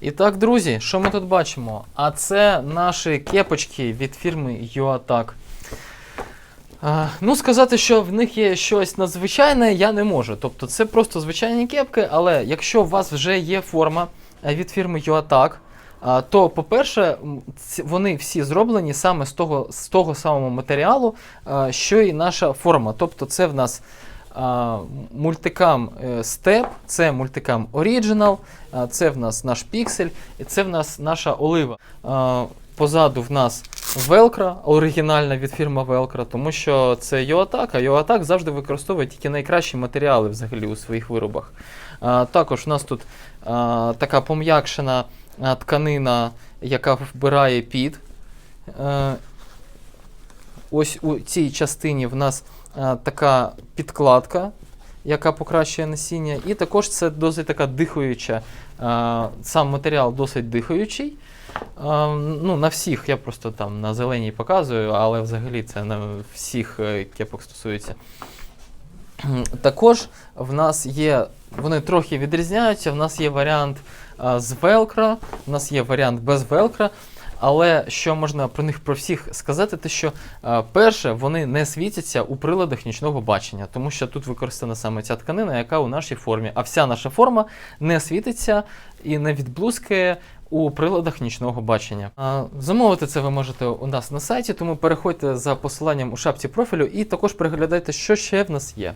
І так, друзі, що ми тут бачимо? А це наші кепочки від фірми UATAC. Ну, сказати, що в них є щось надзвичайне, я не можу. Тобто це просто звичайні кепки, але якщо у вас вже є форма е, від фірми UATAC, то, по-перше, вони всі зроблені саме з того, з того самого матеріалу, що і наша форма. Тобто це в нас мультикам е, Step, це мультикам Original, це в нас наш піксель, і це в нас наша олива. Позаду в нас Velcro, оригінальна від фірми Velcro, тому що це Yoatak, а Yoatak завжди використовує тільки найкращі матеріали взагалі у своїх виробах. Також у нас тут така пом'якшена тканина, яка вбирає під. Е, ось у цій частині в нас а, така підкладка, яка покращує насіння. І також це досить така дихаюча. а, сам матеріал досить дихаючий. А, ну, на всіх, я просто там на зеленій показую, але взагалі це на всіх е, кепок стосується. Також в нас є, вони трохи відрізняються. В нас є варіант з Velcro, в нас є варіант без Velcro. Але що можна про них про всіх сказати, те що а, перше, вони не світяться у приладах нічного бачення, тому що тут використана саме ця тканина, яка у нашій формі. А вся наша форма не світиться і не відблускає у приладах нічного бачення. Замовити це ви можете у нас на сайті, тому переходьте за посиланням у шапці профілю і також переглядайте, що ще в нас є.